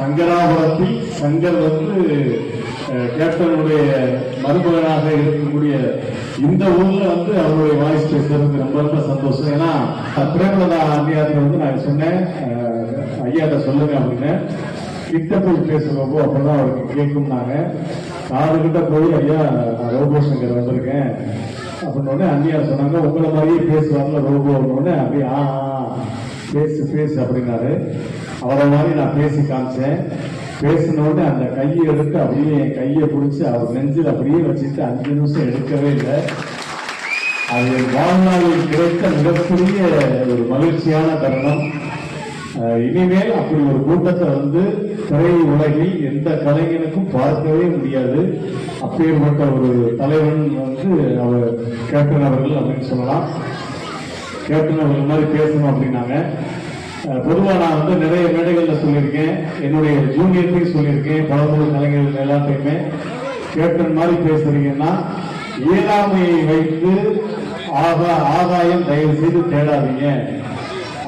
சங்கராபுரத்தில் சங்கர் வந்து அஹ், கேப்டனுடைய மருமகனாக இருக்கக்கூடிய இந்த ஊர்ல வந்து அவருடைய வாய்ஸ் பேசுறதுக்கு ரொம்ப ரொம்ப சந்தோஷம். ஏன்னா பிரேமலதா அண்ணியார்ட்ட வந்து நான் சொன்னேன். அஹ், ஐயாட்ட சொல்லுங்க அப்படின்னு. கிட்ட போய் பேசுறப்போ அப்பதான் அவருக்கு கேட்கும்னாங்க காது கிட்ட போய் ஐயா நான் ரோபோ சங்கர் வந்திருக்கேன். அப்படின்னு உடனே அண்ணியார் சொன்னாங்க. உங்களை மாதிரியே பேசுவாங்க ரோபோ? உடனே அப்படியே? ஆ ஃபேஸ் பேசு பேசு அப்படின்னாரு. அவரை மாதிரி நான் பேசி காமிச்சேன். பேசினோடனே அந்த கையை எடுத்து அப்படியே என் கையை பிடிச்சி அவர் நெஞ்சில் அப்படியே வச்சுட்டு அஞ்சு நிமிஷம் எடுக்கவே இல்லை. அது வாழ்நாளில் கிடைத்த மிகப்பெரிய ஒரு மகிழ்ச்சியான தருணம். அஹ் இனிமேல் அப்படி ஒரு கூட்டத்தை வந்து திரை உலகில் எந்த கலைஞனுக்கும் பார்க்கவே முடியாது. அப்பேற்பட்ட ஒரு தலைவன் வந்து அவர் கேப்டன் அவர்கள் அப்படின்னு சொல்லலாம். கேப்டன் அவர்கள் மாதிரி பேசணும் அப்படின்னாங்க. பொதுவாக நான் வந்து நிறைய மேடைகளில் சொல்லியிருக்கேன். என்னுடைய ஜூனியர்லையும் சொல்லியிருக்கேன். பழமொழி கலைஞர்கள் எல்லாத்தையுமே கேப்டன் மாதிரி பேசுறீங்கன்னா இயலாமையை வைத்து ஆகா ஆதாயம் தயவு செய்து தேடாதீங்க.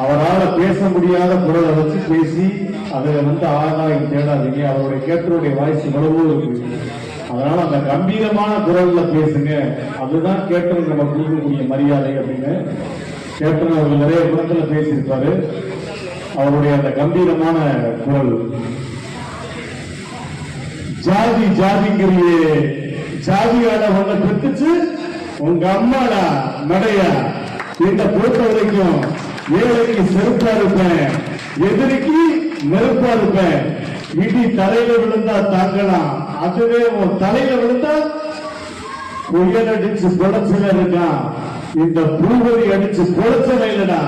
அவரால் பேச முடியாத குரலை வச்சு பேசி அதில் வந்து ஆதாயம் தேடாதீங்க. அவருடைய கேப்டனுடைய வாய்ஸ் இவ்வளவோ இருக்கு. அதனால அந்த கம்பீரமான குரல்ல பேசுங்க. அதுதான் கேப்டன் நம்ம கொடுக்கக்கூடிய மரியாதை அப்படின்னு கேப்டன் அவர்கள் நிறைய குணத்துல பேசியிருப்பாரு. அவருடைய அந்த கம்பீரமான குரல். ஜாதி ஜாதிங்கிறியே ஜாதியால உன்னை பெத்துச்சு உங்க அம்மாடா நடையா. இந்த பொறுத்த வரைக்கும் ஏழைக்கு செருப்பா இருப்பேன் எதிரிக்கு நெருப்பா இருப்பேன். இடி தலையில விழுந்தா தாங்கலாம் அதுவே உன் தலையில விழுந்தா புயல் அடிச்சு புடச்சல இருக்கான் இந்த பூவரி அடிச்சு புடச்சல இல்லடா.